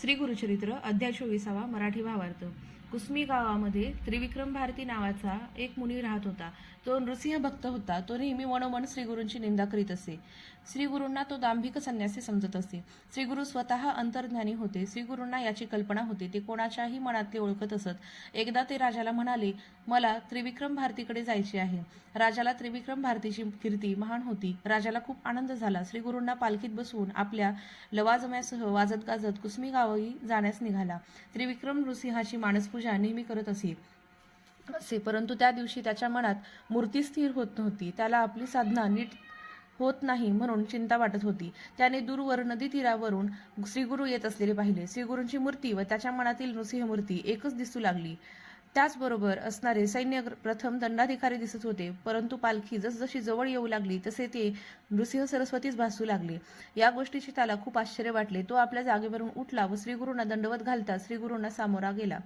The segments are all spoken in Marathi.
श्री गुरुचरित्र अध्याय चोवीसावा मराठी भावार्थ. कुसमी गावामध्ये त्रिविक्रम भारती नावाचा एक मुनी राहत होता. तो नृसिंह भक्त होता. तो नेहमी मनोमन श्रीगुरूंची निंदा करीत असे. श्रीगुरूंना तो दांभिक संन्यासी समजत असे. श्रीगुरू स्वतः अंतर्ज्ञानी होते. श्रीगुरूंना याची कल्पना होती. ते कोणाच्याही मनातले ओळखत असत. एकदा ते राजाला म्हणाले मला त्रिविक्रम भारतीकडे जायचे आहे. राजाला त्रिविक्रम भारतीची कीर्ती महान होती. राजाला खूप आनंद झाला. श्रीगुरूंना पालखीत बसवून आपल्या लवाजम्यासह वाजत गाजत कुसमी गावही जाण्यास निघाला. त्रिविक्रम नृसिंहाची मानसपूजा नेहमी करत असे. असे परंतु त्या दिवशी त्याच्या मनात मूर्ती स्थिर होत नव्हती. त्याला आपली साधना नीट होत नाही म्हणून चिंता वाटत होती. त्याने दूरवर नदी तीरावरून श्रीगुरू येत असलेले पाहिले. श्रीगुरूंची मूर्ती व त्याच्या मनातील नृसिंह मूर्ती एकच दिसू लागली. त्याचबरोबर असणारे सैन्य प्रथम दंडाधिकारी दिसत होते. परंतु पालखी जसजशी जवळ येऊ लागली तसे ते नृसिंह सरस्वतीच भासू लागले. या गोष्टीचे त्याला खूप आश्चर्य वाटले. तो आपल्या जागेवरून उठला व श्रीगुरूंना दंडवत घालता श्रीगुरूंना सामोरा गेला.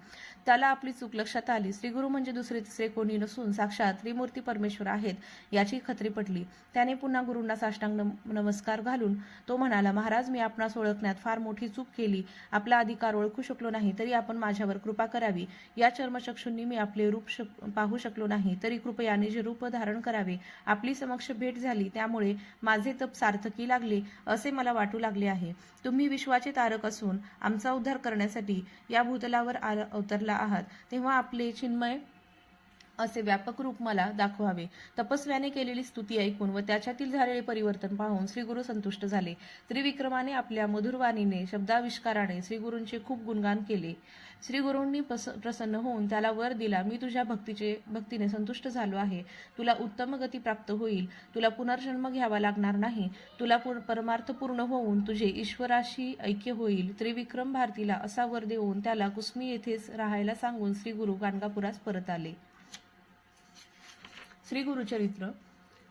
त्याला आपली चूक लक्षात आली. श्रीगुरू म्हणजे दुसरे तिसरे कोणी नसून साक्षात त्रिमूर्ती परमेश्वर आहेत याची खत्री पटली. त्याने पुन्हा गुरूंना साष्टांग नम- नमस्कार घालून तो म्हणाला महाराज मी आपणास ओळखण्यात फार मोठी चूक केली. आपला अधिकार ओळखू शकलो नाही तरी आपण माझ्यावर कृपा करावी. या चर्मचक्षूंनी मी आपले रूप शक- पाहू शकलो नाही. तरी कृपयाने जे रूप धारण करावे आपली समक्ष भेट झाली त्यामुळे माझे तप सार्थकी लागले असे मला वाटू लागले आहे. तुम्ही विश्वाचे तारक असून आमचा उद्धार करण्यासाठी या भूतलावर आल- अवतरला आहात. तेव्हा आपले चिन्मय असे व्यापक रूप मला दाखवावे. तपस्व्याने केलेली स्तुती ऐकून व त्याच्यातील झालेले परिवर्तन पाहून श्रीगुरू संतुष्ट झाले. त्रिविक्रमाने आपल्या मधुरवाणीने शब्दाविष्काराने श्रीगुरूंचे खूप गुणगान केले. श्रीगुरूंनी प्रस- प्रसन्न होऊन त्याला वर दिला मी तुझ्या भक्तीचे भक्तीने संतुष्ट झालो आहे. तुला उत्तम गती प्राप्त होईल. तुला पुनर्जन्म घ्यावा लागणार नाही. तुला परमार्थ पूर्ण होऊन तुझे ईश्वराशी ऐक्य होईल. त्रिविक्रम भारतीला असा वर देऊन त्याला कुसमी येथेच राहायला सांगून श्रीगुरू गाणगापुरास परत आले. श्री गुरुचरित्र.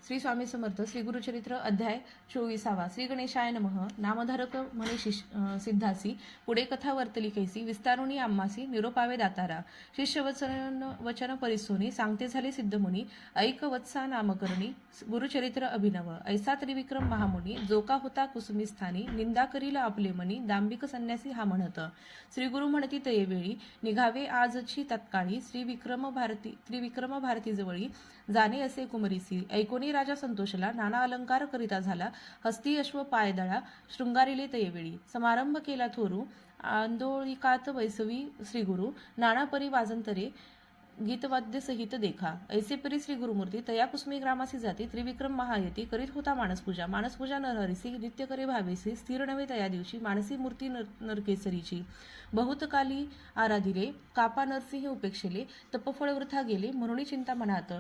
श्री स्वामी समर्थ श्री गुरुचरित्र अध्याय चोवीसावा. श्री गणेशाय नमः. नामधारक म्हणे शिष सिद्धासी पुढे कथा वर्तली कैसी विस्तारुणी आम्मासी निरोपावे दातारा. शिष्य वचन वचन परिसोनी सांगते झाले सिद्धमुनी ऐक वत्सा नामकरणी गुरुचरित्र अभिनव. ऐसा त्रिविक्रम महामुनी जोका होता कुसुमी स्थानी निंदा करील आपले मनी दांबिक संन्यासी हा म्हणत. श्री गुरु म्हणती तयेवेळी निघावे आजची तत्काळी श्री विक्रम भारती त्रिविक्रम भारतीजवळी जाणे असे कुमरीसी. ऐकोनी राजा संतोषला नाना अलंकार करिता झाला. हस्ती अश्व पायदळा शृंगारिले तयवेळी. समारंभ केला थोरू. आंदोळिकात वैसवी श्रीगुरु नाना परी वाजंतरे गीतवाद्य सहित देखा. ऐसे परी श्री गुरुमूर्ती तया कुसमी ग्रामासी जाती त्रिविक्रम महायती करीत होता मानसपूजा. मानसपूजा नरहरिसी नित्य करे भावेसी स्थिर नवे तया दिवशी मानसी मूर्ती नर नरकेसरीची. बहुतकाली आराधिले कापा नरसिंह उपेक्षेले तपफळ वृथा गेले म्हणून चिंता मनात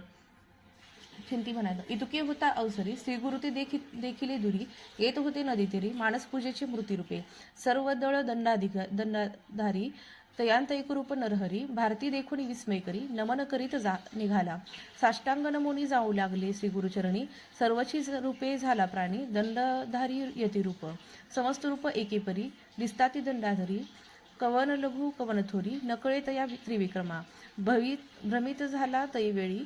चिंती म्हणायचं. इतके होता अवसरी श्रीगुरु ते देखी देखील दुरी येत होते नदी तेरी मानसपूजेचे मृत्यूरूपे सर्व दळ दंडाधिक दंडाधारी तयांत एकरूप नरहरी भारती देखून विस्मय करी नमन करीत जा निघाला. साष्टांग नमोनी जाऊ लागले श्री गुरुचरणी सर्वची रूपे झाला प्राणी दंडधारी यतिरूप समस्त रूप एकेपरी दिसताती दंडाधरी कवन लघु कवन थोरी नकळे तया त्रिविक्रमा. भवित भ्रमित झाला तैवेळी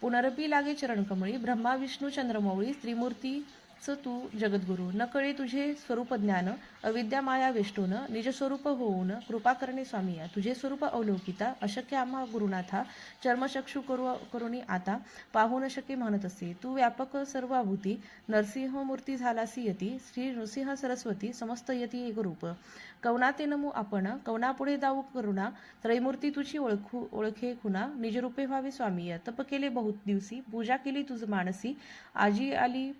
पुनरपी लागे चरणकमळी ब्रह्मा विष्णू चंद्रमौळी त्रिमूर्ती च तू जगद्गुरु. न कळे तुझे स्वरूप ज्ञान अविद्या माया विष्णून निज स्वरूप होऊन कृपा करणे स्वामिया तुझे स्वरूप अवलोकिता अशक्य आम्हा गुरुनाथा चर्मचक्षु करू करुणी आता पाहू न शके म्हणत असे. तू व्यापक सर्वाभूती नरसिंह मूर्ती झालासी यती श्री नृसिंह सरस्वती समस्त यती एक रूप कवनाते नमू आपण कवनापुढे दाऊ करुणा त्रैमूर्ती तुझी ओळखू ओळखे खुना निजरूपे व्हावे स्वामीय तप केले बहुत दिवसी पूजा केली तुझ मानसी आजी आली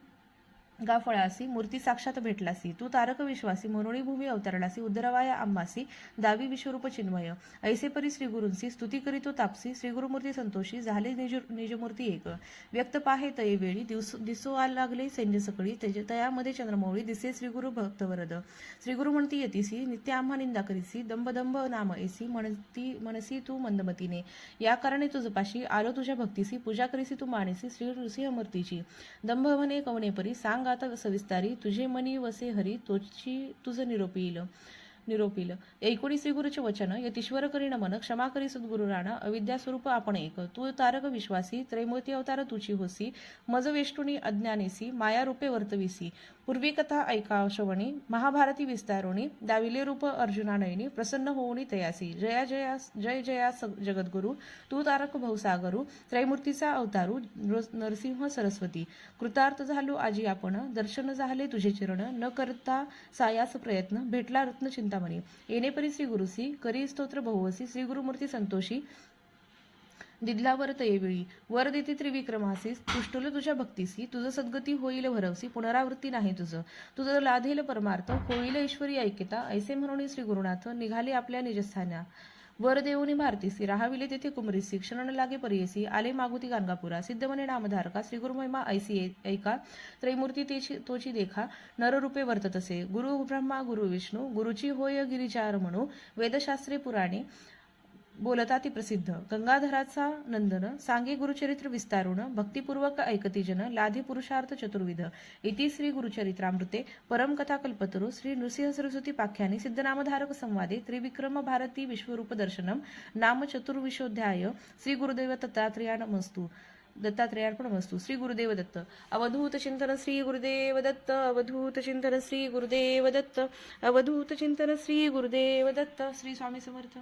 गाफळासी मूर्ती साक्षात भेटलासी तू तारक विश्वासी मनोणी भूमी अवतरलासी उदरवाया आम्हासी दावी विश्वरूप चिन्मय ऐसे परी श्री स्तुती करीतो तापसी श्रीगुरुमूर्ती संतोषी झाले निज निजमूर्ती एक. व्यक्त पाहे तये वेळी दिवस दिसो आ लागले सैन्य सकळी तयामध्ये चंद्रमौळी दिसे श्री गुरु भक्तवरद. श्री गुरु म्हणती यतीसी नित्य आम्हा निंदा करीसी दंब दंब नाम ऐसी म्हणती मनसी तू मंदमतीने. या कारणे तुझपाशी आलो तुझ्या भक्तीसी पूजा करीसी तू मानेसी श्री नृसिंह मूर्तीची दंभ म्हणे कवणे परी सांग आता सविस्तारी तुझे मनी वसे हरी तोची तुझं निरोप येईल. निरोपिल. येईल गुरुचे श्रीगुरुचे वचन यतीश्वर करीण मन क्षमा करी सद्गुरु राणा अविद्या स्वरूप आपण एक. तू तारक विश्वासी त्रैमूर्ती अवतार तुची होसी मज वेष्टुनी अज्ञानेसी माया रूपे वर्तविसी. पूर्वी कथा ऐका श्रवणी महाभारती विस्तारोणी दाविले रूप अर्जुनानयनी प्रसन्न होऊनी तयासी. जया जया जय जया जगद्गुरु तू तारक भवसागरू त्रैमूर्तीचा अवतारू नृ- नरसिंह सरस्वती. कृतार्थ झालो आजी आपण दर्शन झाले तुझे चरण न करता सायास प्रयत्न भेटला रत्न चिंतामणी येणे परी श्री गुरुसी करी स्तोत्र बहुवसी श्री गुरुमूर्ती संतोषी दिदलावर तयेवेळी वर देते त्रिविक्रमासी तुष्टुल तुझ्या भक्तीसी तुझं सद्गती होईल भरवसी पुनरावृत्ती नाही तुझं. तुझं लाधेल परमार्थ होईल ईश्वरी ऐक्यता ऐसे म्हणून श्री गुरुनाथ निघाले आपल्या निजस्थाना वर देऊनी भारतीसी राहाविले तेथे कुमरीसी शिक्षण लागे परियसी आले मागुती गाणगापुरा सिद्धमने नामधारका श्री गुरुमहिमा ऐसी ऐका त्रैमूर्ती तेची तोची देखा नररूपे वर्ततसे गुरु ब्रह्मा गुरु विष्णू गुरुची होय गिरिचार म्हणू वेदशास्त्रे पुराणे बोलता ती प्रसिद्ध. गंगाधराचा नंदन सांगे गुरुचरित्र विस्तारुण भक्तिपूर्वक ऐकतीजन लाधी पुरुषार्थ चतुर्विध. इति श्री गुरुचरित्रामृते परमकथा कल्पतरु श्री नृसिंह सरस्वती पाख्याने सिद्धनामधारक संवादे त्रिविक्रम भारती विश्वरूप दर्शनम नाम चतुर्विशोध्याय श्री गुरुदेव दत्तात्रेयाणमस्तु दत्तात्रेयार्पणमस्तु श्री गुरुदेव दत्त. अवधूत चिंतन श्री गुरुदेव दत्त अवधूत चिंतन श्री गुरुदेव दत्त अवधूत चिंतन श्री गुरुदेव दत्त. श्री स्वामी समर्थ.